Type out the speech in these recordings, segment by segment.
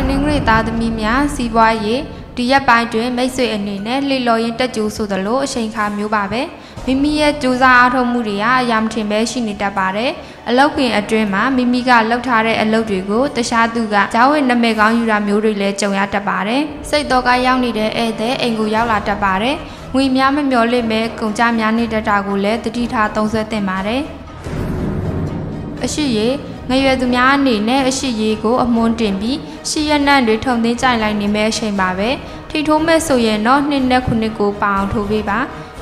တနင်္ဂနွေသားသမီးများစီးပွားရေးဒီရက်ပိုင်းတွင်မိတ်ဆွေအနေနဲ့လှေလော်ရင်တက်ကြိုးဆိုသလိုအချိန်ခါမျိုးပါပဲမိမိရဲ့ကြိုးစားအားထုတ်မှုတွေကအရာမထင်ပဲရှိနေတတ်ပါတယ်အလောက်ခင်အတွင်းမှာမိမိကလှုပ်ထားတဲ့အလုပ်တွေကိုတခြားသူကဂျာဝဲနမဲကောင်းယူတာမျိုးတွေလည်းကြုံရတတ်ပါတယ်စိတ်တော့ကရောက်နေတဲ့ဧည့်သည်အိမ်ကိုရောက်လာတတ်ပါတယ်ငွေများမမျော်လင့်မဲ့ကုန်ကြများနေတတ်တာကိုလည်းတတိထားသုံးဆွဲသင့်ပါတယ်အရှိရေ ငရွယ်သူများအနေနဲ့အရှိရေးကို အမွန်းတင်ပြီးရှီရနန့်တွေထုံသိမ်းကြိုင်လိုက်နေမဲ့အချိန်ပါပဲထိထိုးမဲ့ဆိုရင်တော့နှစ်နဲ့ခုနှစ်ကိုပအောင်ထိုးပေးပါ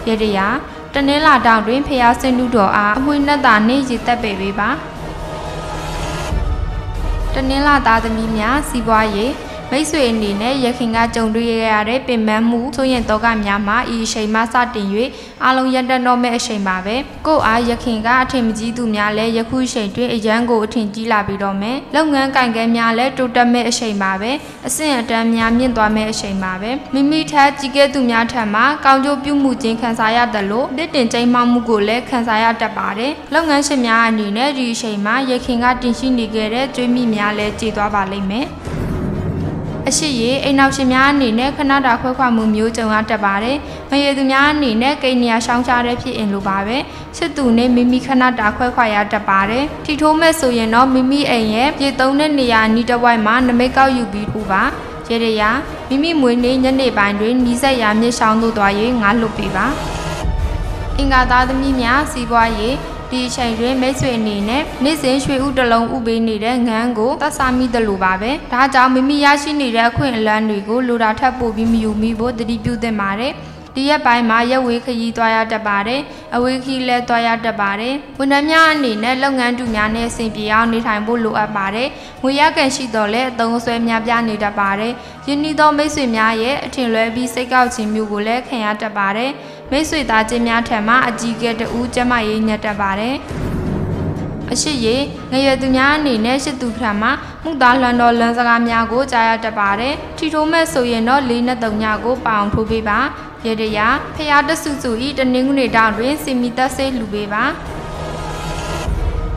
ရတရာတနင်္လာတောင်တွင်ဖျားစင်တူတော်အားအမွှေးနဲ့တာနေရည်တက်ပေပေးပါတနင်္လာသားသမီးများစီးပွားရေး မိတ်ဆွေအနေနဲ့ရခင်ကကြုံတွေ့ရတဲ့ပင်ပန်းမှုဆိုရင်တော့ကများမှာဤအချိန်မှစတင်၍အလုံးရတတော့မဲ့အချိန်ပါပဲကိုအားရခင်ကအထင်မကြီးသူများလည်းယခုအချိန်တွင်အရန်ကိုအထင်ကြီးလာပြီးတော့မယ်လုပ်ငန်းကင်ကဲများလည်းတိုးတက်မဲ့အချိန်ပါပဲအဆင့်အတန်းများမြင့်သွားမဲ့အချိန်ပါပဲမိမိထက်ကြီးကဲသူများထက်မှကောင်းကျိုးပြုမှုခြင်းခံစားရတယ်လို့တစ်တင်ချိန်မှမှုကိုလည်းခံစားရတတ်ပါတယ်လုပ်ငန်းရှင်များအနေနဲ့ဒီအချိန်မှာရခင်ကတင်ရှိနေခဲ့တဲ့ကျွေးမိများလည်းကျေသွားပါလိမ့်မယ် အရှိရေအိမ်နောက်ရှင်များအနေနဲ့ခဏတာခွဲခွာမှုမျိုးကြုံရတတ်ပါတယ်။မရေသူများအနေနဲ့ကိန်းနေရာရှောင်းချတဲ့ဖြစ်ရင်လိုပါပဲ။စစ်သူနဲ့မိမိခဏတာခွဲခွာရတတ်ပါတယ်။ထီထိုးမဲ့ဆိုရင်တော့မိမိအိမ်ရဲ့ပြေသုံးတဲ့နေရာနီးတစ်ဝိုက်မှာနမိတ်ကောက်ယူပြီးထူပါ။ရေရရာမိမိမွေးနေ့ညနေပိုင်းတွင်နီးစက်ရာမြစ်ရှောင်းသို့သွား၍ငါလှုပ်ပေးပါ။အင်္ဂါသားသမီးများစီးပွားရေး ဒီအချိန်တွင်မိတ်ဆွေအနေနဲ့နေ့စဉ်ရွှေဥတလုံးဥပေးနေတဲ့ငန်းကိုသတ်စားမိတယ်လို့ပါပဲဒါကြောင့်မိမိရရှိနေတဲ့အခွင့်အလမ်းတွေကိုလိုတာထပ်ပို့ပြီးမယူမိဖို့တတိပြုသင့်ပါတယ် ဒီရက်ပိုင်းမှာရက်ဝေးခရီးသွားရတတ်ပါတယ်။အဝေးခရီးလည်းသွားရတတ်ပါတယ်။ဝန်ထမ်းများအနေနဲ့လုပ်ငန်းတူများနဲ့အဆင်ပြေအောင်နေထိုင်ဖို့လိုအပ်ပါတယ်။ငွေရကန်ရှိတော့လည်းအသုံးအဆွဲများပြားနေတတ်ပါတယ်။ယင်းဤသောမိတ်ဆွေများရဲ့အထင်လွဲပြီးစိတ်ကောက်ခြင်းမျိုးကိုလည်းခံရတတ်ပါတယ်။မိတ်ဆွေသားချင်းများထံမှအကြီးကဲတူးကျမရေးညက်တတ်ပါတယ်။အရှိရေငရွယ်သူများအနေနဲ့ရှစ်သူခရမှာမှုသားလွန်တော်လွန်စကားများကိုကြားရတတ်ပါတယ်ထီထိုးမဲ့ဆိုရင်တော့လေးနဲ့သုံးညကိုပအောင်ထိုးပေးပါ ရေတရာဖျားတဆူဆူဤတနင်္ဂနွေတောင်တွင်စင်မီသက်ဆေးလှူပေးပါ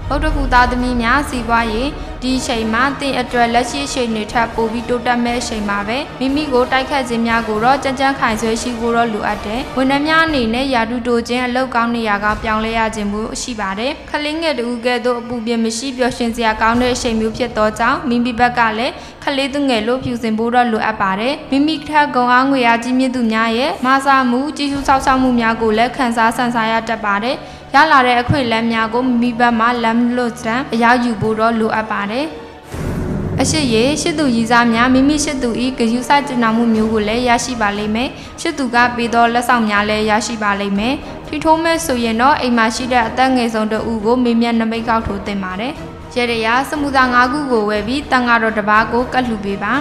ဗုဒ္ဓကူသားသမီးများစီးပွားရေး ဒီအချိန်မှာတင်အတွက်လက်ရှိအချိန်တွေထပ်ပိုပြီးတိုးတက်မဲ့အချိန်ပါပဲမိမိကိုတိုက်ခတ်ခြင်းများကိုတော့ကြမ်းကြမ်းခိုင်ဆွဲရှိဖို့တော့လိုအပ်တယ်ဝန်ထမ်းများအနေနဲ့ယာတုတိုခြင်းအလောက်ကောင်းနေရာကပြောင်းလဲရခြင်းမျိုးရှိပါတယ်ခလင်းငယ်တူကဲ့သို့အပူပြင်းမရှိပျော်ရွှင်စရာကောင်းတဲ့အချိန်မျိုးဖြစ်သောကြောင့်မိမိဘက်ကလည်းခလေးသူငယ်လို့ဖြူစင်ဖို့တော့လိုအပ်ပါတယ်မိမိထက်ကုံအားငွေအားကြီးမြင့်သူများရဲ့မဆာမှုကြီးစုဆောက်ရှောက်မှုများကိုလည်းခံစားဆန်စားရတတ်ပါတယ် ရလာတဲ့အခွင့်အလမ်းများကိုမိဘမှာလမ်းလွတ်စံအရောက်ယူဖို့တော့လိုအပ်ပါတယ်အရှိရေရှစ်သူရည်စားများမိမိရှစ်သူဤဂယူဆကျင်နာမှုမျိုးကိုလည်းရရှိပါလိမ့်မယ်ရှစ်သူကပေးသောလက်ဆောင်များလည်းရရှိပါလိမ့်မယ်ထိထိုးမဲ့ဆိုရင်တော့အိမ်မှာရှိတဲ့အသက်ငယ်ဆုံးတို့ဦးကိုမေမြတ်နမိတ်ကောက်ထိုးတင်ပါတယ်ရေရရာစမှုသား၅ခုကိုဝယ်ပြီးတန်ဃာတော်တစ်ပါးကိုကတ်လှူပေးပါ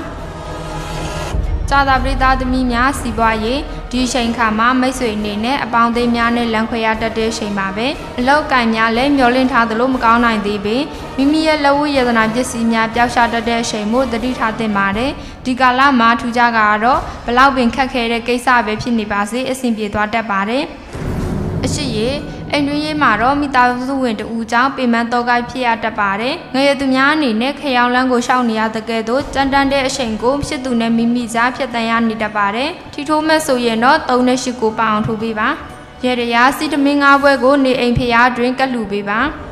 ကြာသာပရိသတ်သမီးများစီပွားရေးဒီချိန်ခါမှာမိတ်ဆွေအနေနဲ့အပေါင်းအသင်းများနဲ့လမ်းခွဲရတတ်တဲ့ချိန်ပါပဲအလောက်ကံများလည်းမျောလင့်ထားသလိုမကောင်းနိုင်သေးပေမိမိရဲ့လက်ဝတ်ရတနာပစ္စည်းများပျောက်ရှာတတ်တဲ့အချိန်မို့တတိထားသင့်ပါတယ်ဒီကာလမှာထူးခြားကတော့ဘလောက်ပင်ခက်ခဲတဲ့ကိစ္စပဲဖြစ်နေပါစေအဆင်ပြေသွားတတ်ပါတယ်အရှိရေ အိမ်တွင်းရေးမှာတော့မိသားစုဝင်တူကြောင့်ပင်မတော့ကိုက်ဖြစ်ရတတ်ပါတယ်။ငရေသူများအနေနဲ့ခရောင်လန်းကိုရှောက်နေရတဲ့ကဲ့သို့ကြမ်းတမ်းတဲ့အချိန်ကိုဖြစ်သူနဲ့မိမိကြားဖြစ်တန်ရနေတတ်ပါတယ်။ထီထိုးမဲ့ဆိုရင်တော့3နဲ့8ကိုပအောင်ထိုးပေးပါ။ရေရရာစီတမင်း၅ဘွဲကိုနေအိမ်ဖျားတွင်ကတ်လူပေးပါ။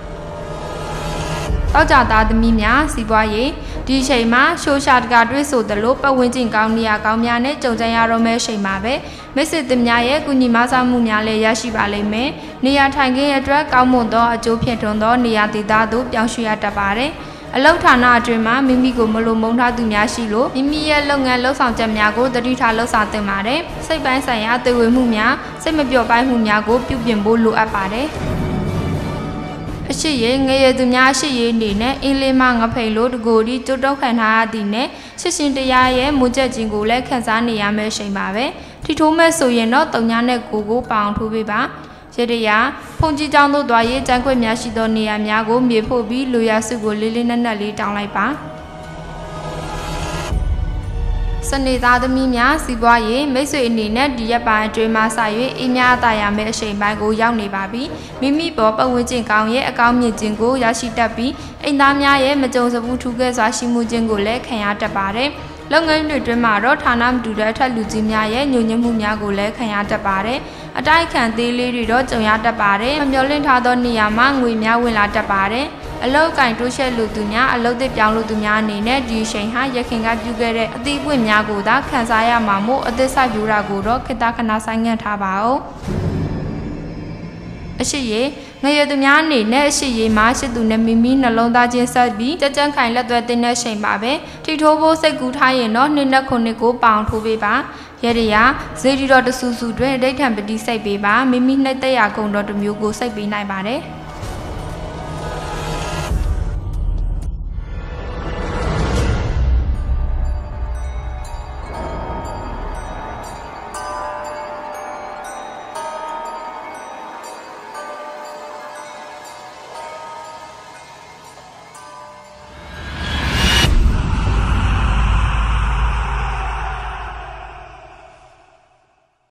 တောက်ကြသားသမီးများစီးပွားရေး ဒီအချိန်မှာရှိုးရှာတကတွေးဆိုသလိုပတ်ဝန်းကျင်ကောင်းနေရကောင်းများနဲ့ကြုံကြရတော့မယ့်အချိန်မှာပဲမိတ်ဆွေသများရဲ့ကုညီမဆမှုများလည်းရရှိပါလိမ့်မယ်။နေရာထိုင်ခင်းအတွက်ကောင်းမွန်သောအကျိုးဖြစ်ထွန်းသောနေရာဒေသသို့ပြောင်းရွှေ့ရတတ်ပါတယ်။အလောက်ဌာနအတွင်းမှာမိမိကိုမလိုမုန်းထားသူများရှိလို့မိမိရဲ့လုပ်ငန်းလှုပ်ဆောင်ချက်များကိုတတိထားလှုပ်ဆောင်သင့်ပါတယ်။စိတ်ပိုင်းဆိုင်ရာတည်ဝေမှုများစိတ်မပြော့ပိုင်းမှုများကိုပြုပြင်ဖို့လိုအပ်ပါတယ်။ အရှိရေငရေသူများရှိရေနေနဲ့အင်းလေးမငဖိန်လို့တကိုဒီကျွတ်တုတ်ခံထားရသည်နဲ့ရှစ်ရှင်တရားရဲ့မူချက်ခြင်းကိုလည်းခန်းစားနေရမယ့်ချိန်ပါပဲထိထိုးမဲ့ဆိုရင်တော့တုံညာနဲ့ကိုကိုပေါအောင်ထိုးပေးပါရတရာဖုန်ကြီးကျောင်းသို့သွားရေးကြမ်းခွက်များရှိသောနေရာများကိုမြေဖို့ပြီးလူရစုကိုလေးလေးနက်နက်လေးတောင်းလိုက်ပါ စနေသားသမီးများစီးပွားရေးမိတ်ဆွေအနေနဲ့ဒီရက်ပိုင်းအတွင်းမှာစ၍အင်းများအသာရမယ့်အချိန်ပိုင်းကိုရောက်နေပါပြီမိမိပေါ်ပတ်ဝန်းကျင်ကောင်းရဲ့အကောင်းမြင့်ခြင်းကိုရရှိတတ်ပြီးအိမ်သားများရဲ့မကြုံစဘူးထူးကဲစွာရှိမှုခြင်းကိုလည်းခံရတတ်ပါတယ်လုပ်ငန်းတွေတွင်မှာတော့ဌာနမတူတဲ့အထက်လူကြီးများရဲ့ညှို့ညွတ်မှုများကိုလည်းခံရတတ်ပါတယ်။အတိုက်ခံသေးလေးတွေတော့ကြုံရတတ်ပါတယ်။မမျော်လင့်ထားသောနေရာမှာငွေများဝင်လာတတ်ပါတယ်။ အလောက်ကင်တိုးရှက်လူသူများအလုတ်သစ်ပြောင်းလူသူများအနေနဲ့ဒီချိန်ဟာရခင်ကပြုခဲ့တဲ့အသီးပွင့်များကိုသာခန်းစားရမှာမို့အသစ်ဆိုင်ပြူတာကိုတော့ခေတ္တခဏဆိုင်ငံ့ထားပါဦးအရှိရေငရသူများအနေနဲ့အရှိရေမှာရှိသူနဲ့မိမိနှလုံးသားချင်းဆက်ပြီးကြကြန့်ခိုင်လက်သွဲတင်တဲ့ချိန်ပါပဲထိထိုးဖို့စိတ်ကူးထားရင်တော့နှစ်နဲ့ခုနှစ်ကိုပေါင်ထိုးပေးပါရရရဇေဒီတော်တဆူဆူတွင်ဒိဋ္ဌံပတိစိတ်ပေးပါမိမိနှိမ့်သက်ရကုံတော်တစ်မျိုးကိုစိတ်ပေးနိုင်ပါတယ်